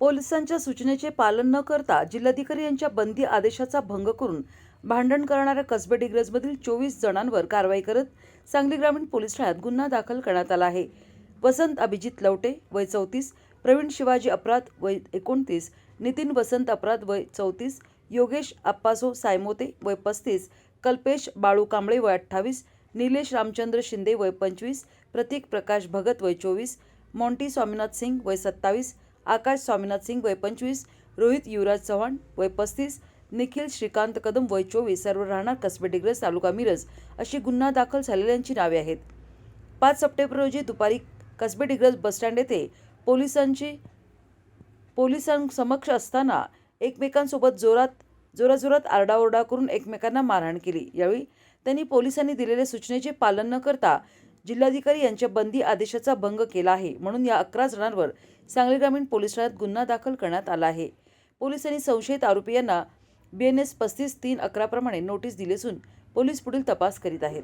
पोलिसांच्या सूचनेचे पालन न करता जिल्हाधिकारी यांच्या बंदी आदेशाचा भंग करून भांडण करणाऱ्या कसबे डिग्रजमधील चोवीस जणांवर कारवाई करत सांगली ग्रामीण पोलीस ठाण्यात गुन्हा दाखल करण्यात आला आहे. वसंत अभिजित लवटे वय चौतीस प्रवीण शिवाजी अपराध वय एकोणतीस नितीन वसंत अपराध वय चौतीस योगेश आप्पासो सायमोते वय पस्तीस कल्पेश बाळू कांबळे वय अठ्ठावीस निलेश रामचंद्र शिंदे वय पंचवीस प्रतीक प्रकाश भगत वय चोवीस मॉन्टी स्वामीनाथ सिंग वय सत्तावीस आकाश स्वामीनाथ सिंग वय पंचवीस रोहित युवराज चव्हाण वय पस्तीस निखिल श्रीकांत कदम वय चोवीस सर्व राहणार कसबे डिग्रज तालुका मिरज अशी गुन्हा दाखल झालेल्यांची नावे आहेत. पाच सप्टेंबर रोजी दुपारी कसबे डिग्रज बसस्टँड येथे पोलिसांची पोलिसांसमक्ष असताना एकमेकांसोबत जोरात जोराजोरात आरडाओरडा करून एकमेकांना मारहाण केली. यावेळी त्यांनी पोलिसांनी दिलेल्या सूचनेचे पालन न करता जिल्हाधिकारी यांच्या बंदी आदेशाचा भंग केला आहे म्हणून या अकरा जणांवर सांगली ग्रामीण पोलीस ठाण्यात गुन्हा दाखल करण्यात आला आहे. पोलिसांनी संशयित आरोपी यांना बी एन एस पस्तीस तीन अकराप्रमाणे नोटीस दिली असून पोलीस पुढील तपास करीत आहेत.